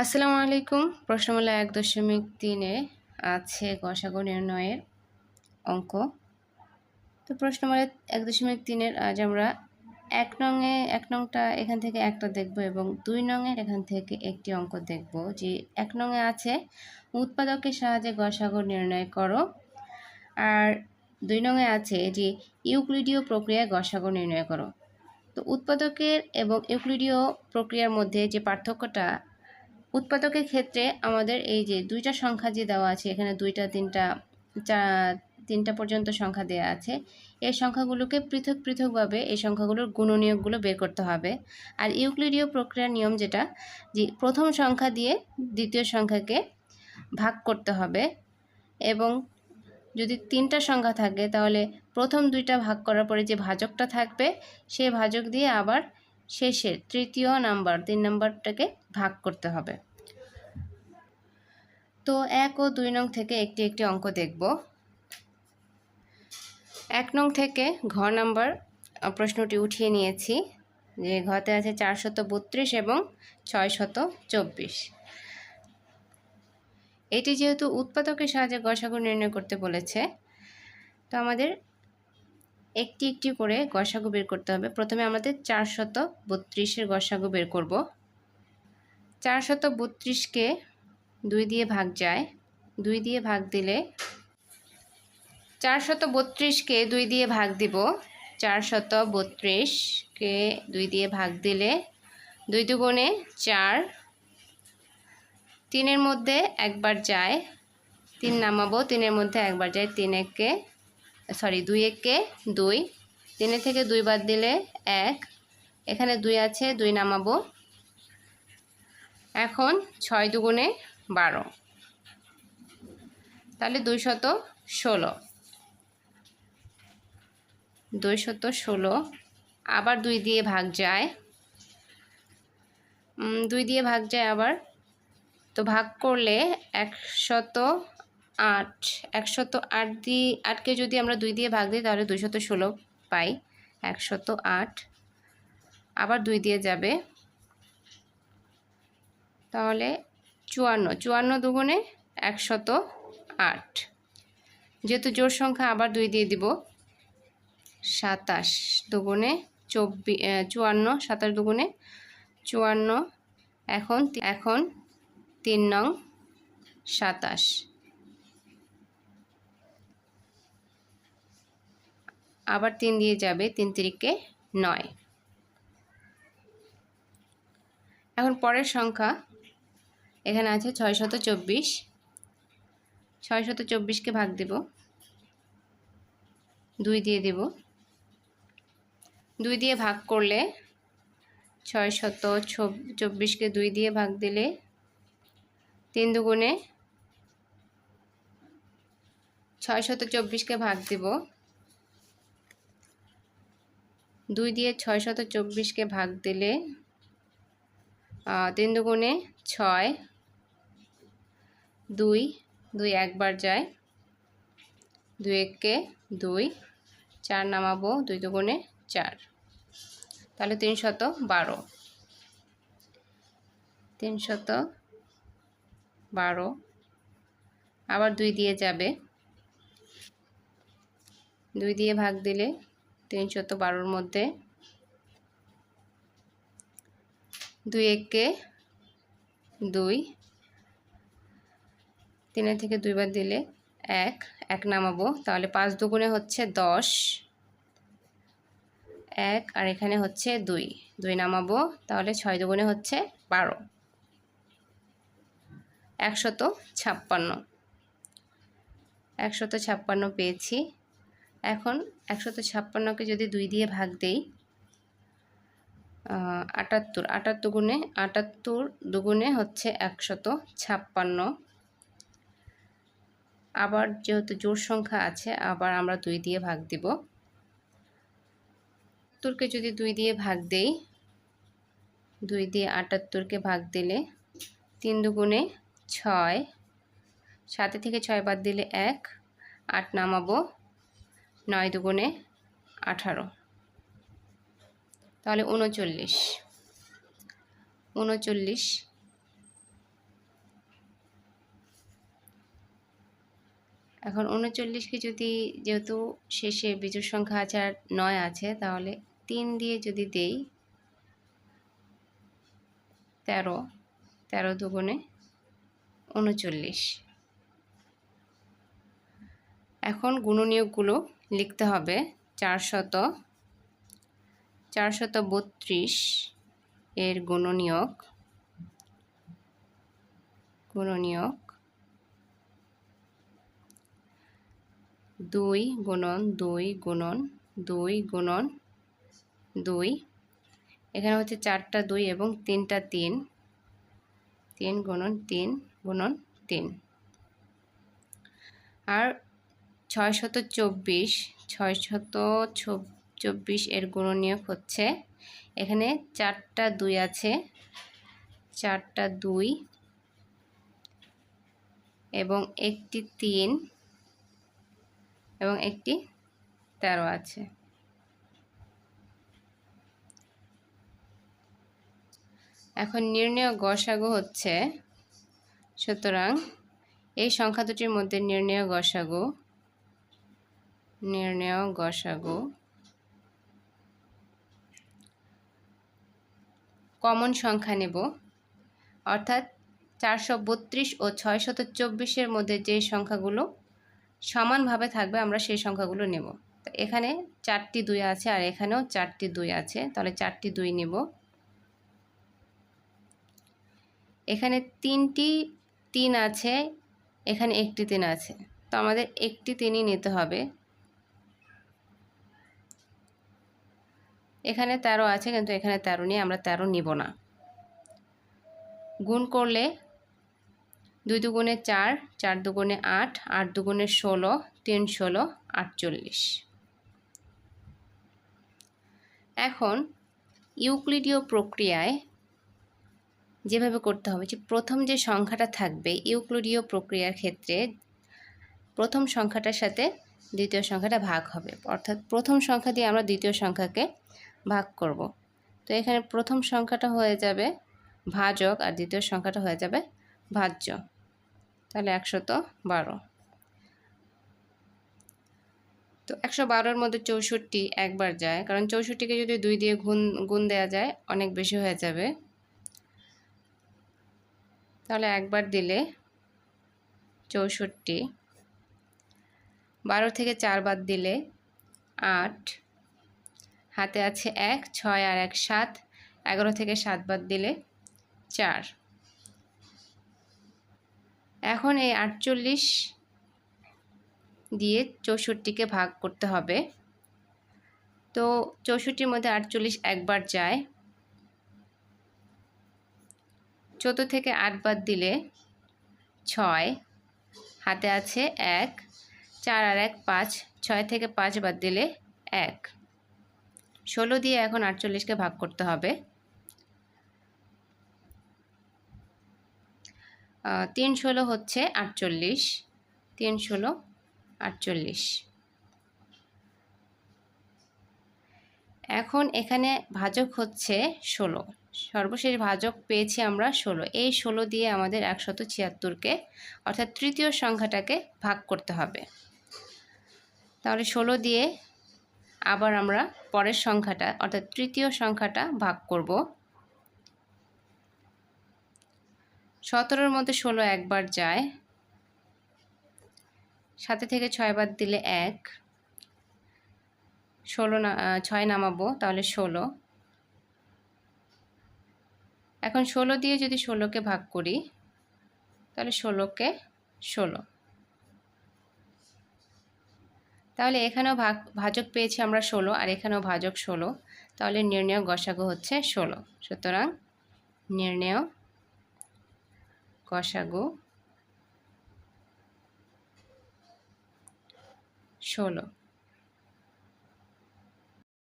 আসসালামু আলাইকুম। প্রশ্নমালা এক দশমিক তিনে আছে গসাগু নির্ণয়ের অঙ্ক। তো প্রশ্নমালা এক দশমিক তিনের আজ আমরা এক নংয়ে, এক নংটা এখান থেকে একটা দেখব এবং দুই নংয়ের এখান থেকে একটি অঙ্ক দেখব। যে এক নংয়ে আছে, উৎপাদকের সাহায্যে গসাগু নির্ণয় করো। আর দুই নংয়ে আছে যে ইউক্লিডীয় প্রক্রিয়ায় গসাগু নির্ণয় করো। তো উৎপাদকের এবং ইউক্লিডীয় প্রক্রিয়ার মধ্যে যে পার্থক্যটা উৎপাদকের ক্ষেত্রে আমাদের এই যে দুইটা সংখ্যা যে দেওয়া আছে, এখানে দুইটা, তিনটা, চা, তিনটা পর্যন্ত সংখ্যা দেওয়া আছে, এই সংখ্যাগুলোকে পৃথক পৃথকভাবে এই সংখ্যাগুলোর গুণনীয়কগুলো বের করতে হবে। আর ইউক্লিডীয় প্রক্রিয়ার নিয়ম যেটা, যে প্রথম সংখ্যা দিয়ে দ্বিতীয় সংখ্যাকে ভাগ করতে হবে এবং যদি তিনটা সংখ্যা থাকে, তাহলে প্রথম দুইটা ভাগ করার পরে যে ভাজকটা থাকবে, সেই ভাজক দিয়ে আবার শেষের তৃতীয় নাম্বার, তিন নাম্বারটাকে ভাগ করতে হবে। তো এক ও দুই নং থেকে একটি একটি অঙ্ক দেখব। এক নং থেকে ঘ নাম্বার প্রশ্নটি উঠিয়ে নিয়েছি যে ঘতে আছে চারশত বত্রিশ এবং ছয়শত চব্বিশ। এটি যেহেতু উৎপাদকের সাহায্যে গসাগু নির্ণয় করতে বলেছে, তো আমাদের একটি একটি করে গসাগু বের করতে হবে। প্রথমে আমাদের চারশত বত্রিশের গসাগু বের করব। চারশত বত্রিশকে দুই দিয়ে ভাগ যায়, দুই দিয়ে ভাগ দিলে চারশত বত্রিশকে দুই দিয়ে ভাগ দিব, চারশত বত্রিশকে দুই দিয়ে ভাগ দিলে দুই দুগুণে চার, তিনের মধ্যে একবার যায়, তিন নামাবো, তিনের মধ্যে একবার যায়, তিন এককে সরি দুই এককে দুই, তিনের থেকে দুই বাদ দিলে এক, এখানে দুই আছে, দুই নামাবো, এখন ছয় দুগুণে বারো। তাহলে দুইশত ষোলো। দুইশত ষোলো, আবার দুই দিয়ে ভাগ যায়। দুই দিয়ে ভাগ যায় আবার। তো ভাগ করলে একশত আট একশত আট দিয়ে, আটকে যদি আমরা দুই দিয়ে ভাগ দিই, তাহলে দুইশত ষোলো পাই। একশত আট, আবার দুই দিয়ে যাবে। তাহলে চুয়ান্ন চুয়ান্ন দুগুণে একশত আট। যেহেতু জোর সংখ্যা আবার দুই দিয়ে দিব, সাতাশ দুগুণে চব্বিশ চুয়ান্ন, সাতাশ দুগুণে চুয়ান্ন, এখন এখন তিন নং সাতাশ। আবার তিন দিয়ে যাবে, তিন তিরিকে নয়। এখন পরের সংখ্যা এখানে আছে ছয় শত চব্বিশ। ছয় শত চব্বিশকে ভাগ দেব। দুই দিয়ে দেব। দুই দিয়ে ভাগ করলে ছয় শত চব্বিশকে দুই দিয়ে ভাগ দিলে তিন দুগুণে ছয় শত চব্বিশকে ভাগ দেব। দুই দিয়ে ছয় শত চব্বিশকে ভাগ দিলে তিন দুগুণে ছয়। দুই দুই একবার যায়। দুই এককে দুই, চার নামাবো দুই দুগুণে চার। তাহলে তিনশত বারো। তিনশত বারো। আবার দুই দিয়ে যাবে। দুই দিয়ে ভাগ দিলে তিনশত বারোর মধ্যে দুই এককে দুই তিনের থেকে দুইবার দিলে এক এক নামাবো। তাহলে পাঁচ দুগুণে হচ্ছে দশ। এক, আর এখানে হচ্ছে দুই। দুই নামাবো, তাহলে ছয় দুগুণে হচ্ছে বারো। একশত ছাপ্পান্ন। একশত ছাপ্পান্ন পেয়েছি। এখন একশত ছাপ্পান্নকে যদি দুই দিয়ে ভাগ দেই আটাত্তর। আটাত্তর গুণে, আটাত্তর দুগুণে হচ্ছে একশত ছাপ্পান্ন। আবার যেহেতু জোর সংখ্যা আছে, আবার আমরা দুই দিয়ে ভাগ দিব। আটাত্তরকে যদি দুই দিয়ে ভাগ দেই, দুই দিয়ে আটাত্তরকে ভাগ দিলে তিন দুগুণে ছয়, সাতে থেকে ছয় বাদ দিলে এক, আট নামাবো, নয় দুগুণে আঠারো। তাহলে উনচল্লিশ উনচল্লিশ এখন উনচল্লিশকে যদি যেহেতু শেষে বিজোড় সংখ্যা আছে আর নয় আছে, তাহলে তিন দিয়ে যদি দেই তেরো তেরো দুগুণে উনচল্লিশ এখন গুণনীয়কগুলো লিখতে হবে। চারশত চারশত বত্রিশ এর গুণনীয়ক গুণনীয়ক দুই গুণন দুই গুণন দুই গুণন দুই। এখানে হচ্ছে চারটা দুই এবং তিনটা তিন। তিন গুণন তিন গুণন তিন। আর ছয় শত চব্বিশ ছয় শত চব্বিশ এর গুণনীয়ক হচ্ছে এখানে চারটা দুই আছে। চারটা দুই এবং একটি তিন এবং একটি তেরো আছে। এখন নির্ণয় গসাগু হচ্ছে, সুতরাং এই সংখ্যা দুটির মধ্যে নির্ণয় গসাগু নির্ণয় গসাগু কমন সংখ্যা নেব। অর্থাৎ চারশো বত্রিশ ও ছয়শত চব্বিশের মধ্যে যে সংখ্যাগুলো সমানভাবে থাকবে, আমরা সেই সংখ্যাগুলো নেব। তো এখানে চারটি দুই আছে আর এখানেও চারটি দুই আছে, তাহলে চারটি দুই নেব। এখানে তিনটি তিন আছে, এখানে একটি তিন আছে। তো আমাদের একটি তিনই নিতে হবে। এখানে তেরো আছে, কিন্তু এখানে তেরো নিয়ে আমরা তেরো নিব না। গুণ করলে দুই দুগুণে চার চার দুগুণে আট আট দুগুণে ষোলো, তিন ষোলো, আটচল্লিশ। এখন ইউক্লিডীয় প্রক্রিয়ায় যেভাবে করতে হবে, যে প্রথম যে সংখ্যাটা থাকবে ইউক্লিডীয় প্রক্রিয়ার ক্ষেত্রে, প্রথম সংখ্যাটার সাথে দ্বিতীয় সংখ্যাটা ভাগ হবে। অর্থাৎ প্রথম সংখ্যা দিয়ে আমরা দ্বিতীয় সংখ্যাকে ভাগ করব। তো এখানে প্রথম সংখ্যাটা হয়ে যাবে ভাজক আর দ্বিতীয় সংখ্যাটা হয়ে যাবে ভাজ্য। তাহলে একশত বারো। তো একশো বারোর মধ্যে চৌষট্টি একবার যায়, কারণ চৌষট্টিকে যদি দুই দিয়ে গুণ গুণ দেওয়া যায়, অনেক বেশি হয়ে যাবে। তাহলে একবার দিলে চৌষট্টি। বারো থেকে চার বাদ দিলে আট। হাতে আছে এক, ছয় আর এক, সাত। এগারো থেকে সাত বাদ দিলে চার। এখন এই আটচল্লিশ দিয়ে চৌষট্টিকে ভাগ করতে হবে। তো চৌষট্টির মধ্যে আটচল্লিশ একবার যায়। চোদ্দ থেকে আট বাদ দিলে ছয়, হাতে আছে এক, চার আর এক পাঁচ, ছয় থেকে পাঁচ বাদ দিলে এক। ষোলো দিয়ে এখন আটচল্লিশকে ভাগ করতে হবে। তিন ষোলো হচ্ছে আটচল্লিশ তিন ষোলো আটচল্লিশ। এখন এখানে ভাজক হচ্ছে ষোলো। সর্বশেষ ভাজক পেয়েছি আমরা ষোলো। এই ষোলো দিয়ে আমাদের একশত ছিয়াত্তরকে, অর্থাৎ তৃতীয় সংখ্যাটাকে ভাগ করতে হবে। তাহলে ষোলো দিয়ে আবার আমরা পরের সংখ্যাটা, অর্থাৎ তৃতীয় সংখ্যাটা ভাগ করব। সতেরোর মধ্যে ষোলো একবার যায়। সাথে থেকে ছয় বার দিলে এক। ষোলো না ছয় নামাবো, তাহলে ষোলো। এখন ষোলো দিয়ে যদি ষোলোকে ভাগ করি, তাহলে ষোলোকে ষোলো। তাহলে এখানেও ভাগ, ভাজক পেয়েছি আমরা ষোলো, আর এখানেও ভাজক ষোলো। তাহলে নির্ণয় গসাগু হচ্ছে ষোলো। সুতরাং নির্ণয় গসাগু ষোলো।